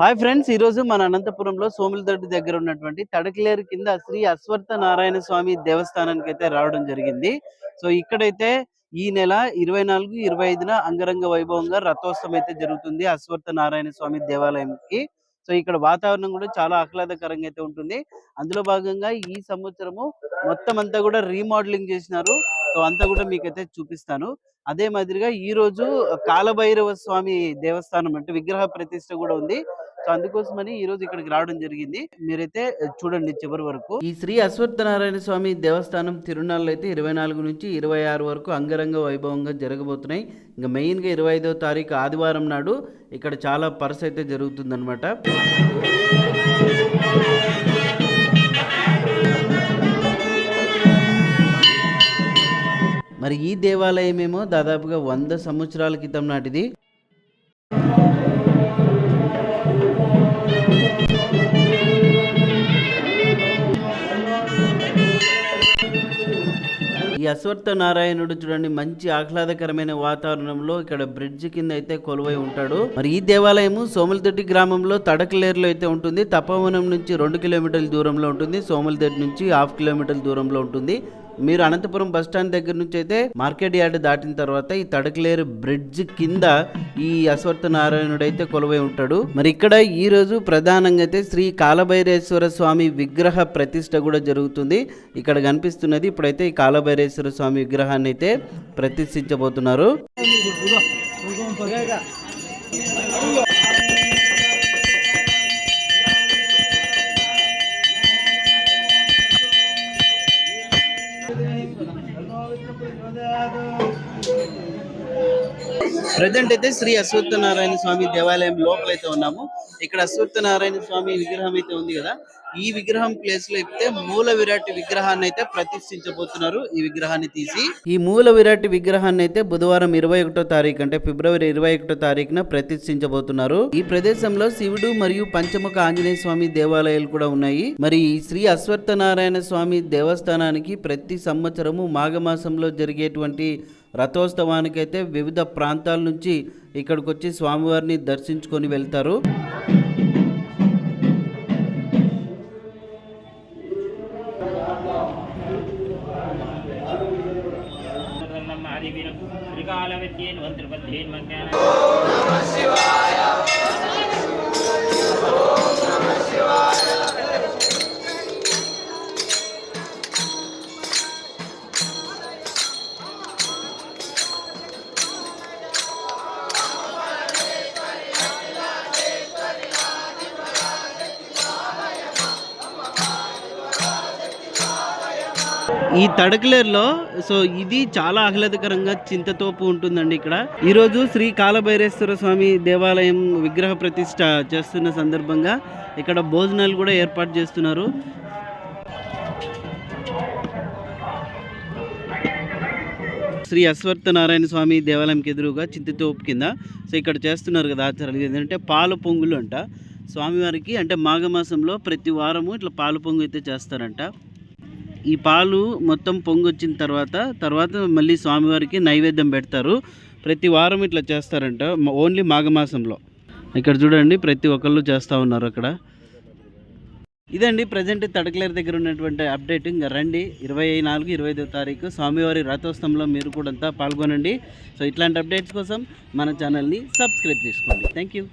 Hi friends ఈ రోజు మన అనంతపురంలో సోములదొడ్డి దగ్గర ఉన్నటువంటి తడకలేరు కింద శ్రీ అశ్వత్థ నారాయణ స్వామి దేవస్థానానికి అయితే రావడం జరిగింది. సో ఇక్కడైతే ఈ నెల ఇరవై నాలుగు ఇరవై ఐదున అంగరంగ వైభవంగా రథోత్సవం అయితే జరుగుతుంది అశ్వత్థ నారాయణ స్వామి దేవాలయంకి. సో ఇక్కడ వాతావరణం కూడా చాలా ఆహ్లాదకరంగా అయితే ఉంటుంది. అందులో భాగంగా ఈ సంవత్సరము మొత్తం అంతా కూడా రీమోడలింగ్ చేసినారు. సో అంతా కూడా మీకైతే చూపిస్తాను. అదే మాదిరిగా ఈ రోజు కాలభైరవ స్వామి దేవస్థానం అంటే విగ్రహ ప్రతిష్ట కూడా ఉంది. సో అందుకోసమని ఈ రోజు ఇక్కడికి రావడం జరిగింది. మీరైతే చూడండి చివరి వరకు. ఈ శ్రీ అశ్వత్థనారాయణ స్వామి దేవస్థానం తిరునాళ్ళు అయితే ఇరవై నాలుగు నుంచి ఇరవై ఆరు వరకు అంగరంగ వైభవంగా జరగబోతున్నాయి. ఇంకా మెయిన్గా ఇరవై ఐదవ తారీఖు ఆదివారం నాడు ఇక్కడ చాలా పర్స్ అయితే జరుగుతుందన్నమాట. మరి ఈ దేవాలయం ఏమో దాదాపుగా వంద సంవత్సరాల క్రితం నాటిది. అశ్వత్థ నారాయణుడు చూడండి మంచి ఆహ్లాదకరమైన వాతావరణంలో ఇక్కడ బ్రిడ్జ్ కింద అయితే కొలువై ఉంటాడు. మరి ఈ దేవాలయము సోమలదొడ్డి గ్రామంలో తడకలేరులో అయితే ఉంటుంది. తపవనం నుంచి రెండు కిలోమీటర్ల దూరంలో ఉంటుంది. సోమలదొడ్డి నుంచి హాఫ్ కిలోమీటర్ల దూరంలో ఉంటుంది. మీరు అనంతపురం బస్ స్టాండ్ దగ్గర నుంచి అయితే మార్కెట్ యార్డ్ దాటిన తర్వాత ఈ తడకలేరు బ్రిడ్జ్ కింద ఈ అశ్వత్థ నారాయణుడు అయితే కొలువై ఉంటాడు. మరి ఇక్కడ ఈ రోజు ప్రధానంగా అయితే శ్రీ కాలభైరేశ్వర స్వామి విగ్రహ ప్రతిష్ట కూడా జరుగుతుంది. ఇక్కడ కనిపిస్తున్నది ఇప్పుడైతే ఈ కాలభైరేశ్వర స్వామి విగ్రహాన్ని అయితే ప్రతిష్ఠించబోతున్నారు. ప్రజెంట్ అయితే శ్రీ అశ్వత్థనారాయణ స్వామి దేవాలయం లోపల అయితే ఉన్నాము. ఇక్కడ అశ్వత్థనారాయణ స్వామి విగ్రహం అయితే ఉంది కదా. ఈ విగ్రహం ప్లేస్లో అయితే మూల విరాట్ విగ్రహాన్ని అయితే ప్రతిష్ఠించబోతున్నారు ఈ విగ్రహాన్ని తీసి. ఈ మూల విరాట్ విగ్రహాన్ని అయితే బుధవారం ఇరవై ఒకటో తారీఖు అంటే ఫిబ్రవరి ఇరవై ఒకటో తారీఖున ప్రతిష్ఠించబోతున్నారు. ఈ ప్రదేశంలో శివుడు మరియు పంచముఖ ఆంజనేయ స్వామి దేవాలయాలు కూడా ఉన్నాయి. మరి ఈ శ్రీ అశ్వత్థనారాయణ స్వామి దేవస్థానానికి ప్రతి సంవత్సరము మాఘమాసంలో జరిగేటువంటి రథోత్సవానికైతే వివిధ ప్రాంతాల నుంచి ఇక్కడికి వచ్చి స్వామివారిని దర్శించుకొని వెళ్తారు. அறிவிலும் திரிகாலவத்தியன் வந்திருப்பத்தேன் மக்கான ఈ తడకలేరులో సో ఇది చాలా ఆహ్లాదకరంగా చింతతోపు ఉంటుందండి ఇక్కడ. ఈరోజు శ్రీ కాలభైరేశ్వర స్వామి దేవాలయం విగ్రహ ప్రతిష్ట చేస్తున్న సందర్భంగా ఇక్కడ భోజనాలు కూడా ఏర్పాటు చేస్తున్నారు. శ్రీ అశ్వత్థ నారాయణ స్వామి దేవాలయంకి ఎదురుగా చింతతోపు కింద సో ఇక్కడ చేస్తున్నారు కదా ఆచారాలు. ఏంటంటే పాల పొంగులు అంట. స్వామివారికి అంటే మాఘమాసంలో ప్రతి వారము ఇట్లా పాల పొంగు అయితే చేస్తారంట. ఈ పాలు మొత్తం పొంగొచ్చిన తర్వాత తర్వాత మళ్ళీ స్వామివారికి నైవేద్యం పెడతారు. ప్రతి వారం ఇట్లా చేస్తారంట ఓన్లీ మాఘమాసంలో. ఇక్కడ చూడండి ప్రతి ఒక్కళ్ళు చేస్తూ ఉన్నారు అక్కడ. ఇదండి ప్రజెంట్ తడకలేరు దగ్గర ఉన్నటువంటి అప్డేట్ ఇంకా రండి ఇరవై నాలుగు ఇరవై ఐదో తారీఖు స్వామివారి రథోత్సవంలో మీరు కూడా అంతా పాల్గొనండి. సో ఇట్లాంటి అప్డేట్స్ కోసం మన ఛానల్ని సబ్స్క్రైబ్ చేసుకోండి. Thank you